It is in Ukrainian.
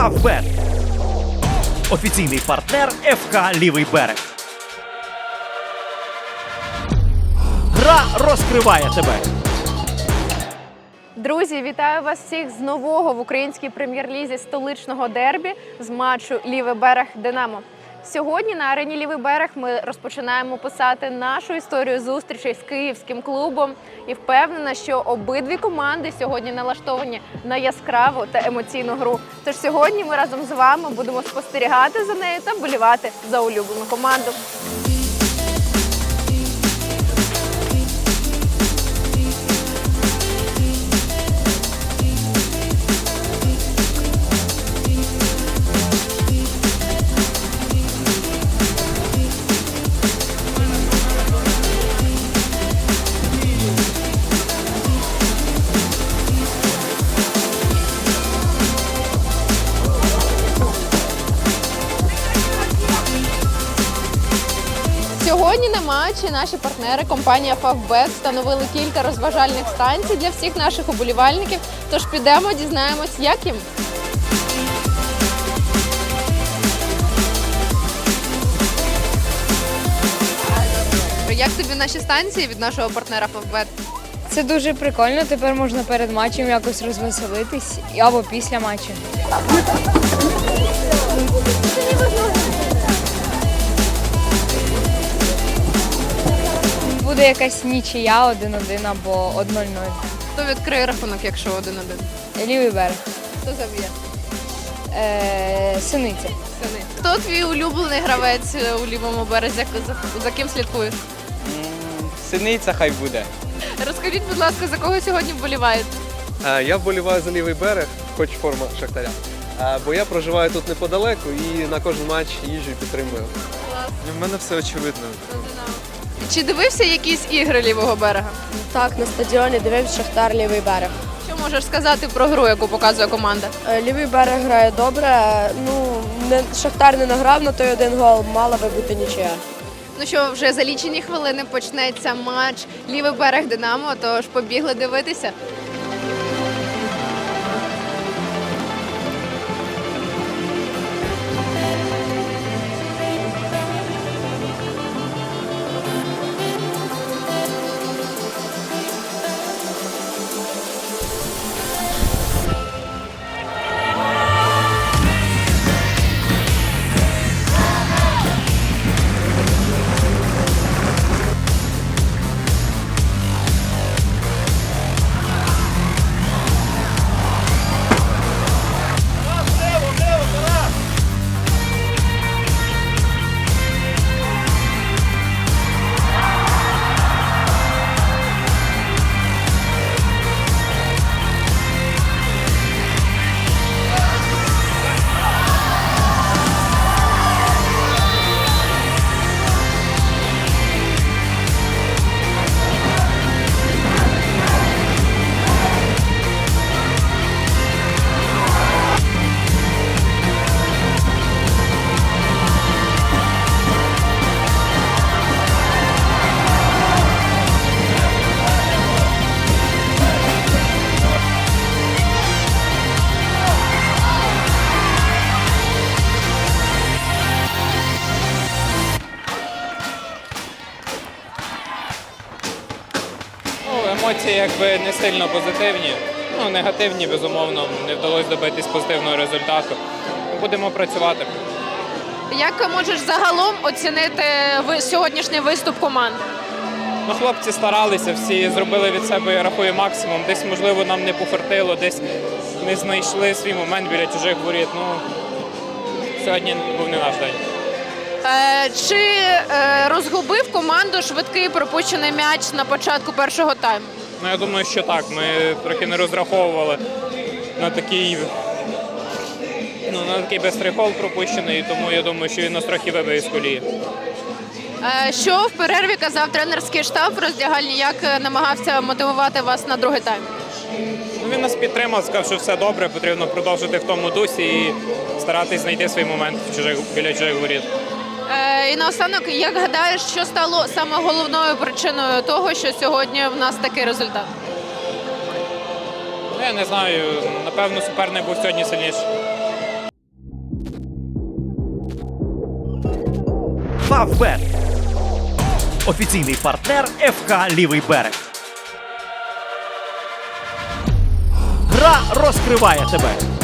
Фавбет. Офіційний партнер ФК Лівий берег. Гра розкриває тебе. Друзі, вітаю вас всіх з нового в українській прем'єр-лізі столичного дербі з матчу Лівий берег Динамо. Сьогодні на арені Лівий берег ми розпочинаємо писати нашу історію зустрічей з київським клубом і впевнена, що обидві команди сьогодні налаштовані на яскраву та емоційну гру. Тож сьогодні ми разом з вами будемо спостерігати за нею та вболівати за улюблену команду. Сьогодні на матчі наші партнери компанія Фавбет встановили кілька розважальних станцій для всіх наших уболівальників. Тож підемо, дізнаємось, як їм. Як тобі наші станції від нашого партнера Фавбет? Це дуже прикольно. Тепер можна перед матчем якось розвеселитись або після матчу. Буде якась нічия 1-1 або 1-0. Хто відкриє рахунок, якщо один-один? Лівий берег. Хто заб'є? Е, Синиця. Хто твій улюблений гравець у лівому березі? За, за ким слідкуєш? Синиця хай буде. Розкажіть, будь ласка, за кого сьогодні вболіваєте? Е, Я вболіваю за лівий берег, хоч форма Шахтаря. Е, Бо я проживаю тут неподалеку і на кожен матч їжджу і підтримую. У мене все очевидно. Чи дивився якісь ігри лівого берега? Так, на стадіоні дивився Шахтар лівий берег. Що можеш сказати про гру, яку показує команда? Е, Лівий берег грає добре. Ну не Шахтар не награв на той один гол, мала би бути нічия. Ну що, вже за лічені хвилини почнеться матч лівий берег Динамо, тож побігли дивитися. Емоції якби не сильно позитивні. Ну, негативні, безумовно, не вдалося добитись позитивного результату. Будемо працювати. Як можеш загалом оцінити сьогоднішній виступ команди? Ну, хлопці старалися, всі зробили від себе, я рахую, максимум. Десь, можливо, нам не пофартило, десь не знайшли свій момент біля чужих воріт. Ну, сьогодні був не наш день. Е, чи е, розгубив команду швидкий пропущений м'яч на початку першого тайму? Ну, я думаю, що так. Ми трохи не розраховували на такий, ну, на такий бистрий хол пропущений, тому я думаю, що він нас трохи вибив із колії. Е, що в перерві казав тренерський штаб в роздягальні, як е, намагався мотивувати вас на другий тайм? Ну, він нас підтримав, сказав, що все добре, потрібно продовжити в тому дусі і старатись знайти свій момент в чужих, біля чужих воріт. Е, і наостанок, як гадаєш, що стало саме головною причиною того, що сьогодні в нас такий результат? Ну, Я не знаю. Напевно, суперник був сьогодні сильніший. Фавбет. Офіційний партнер ФК Лівий берег. Гра розкриває тебе.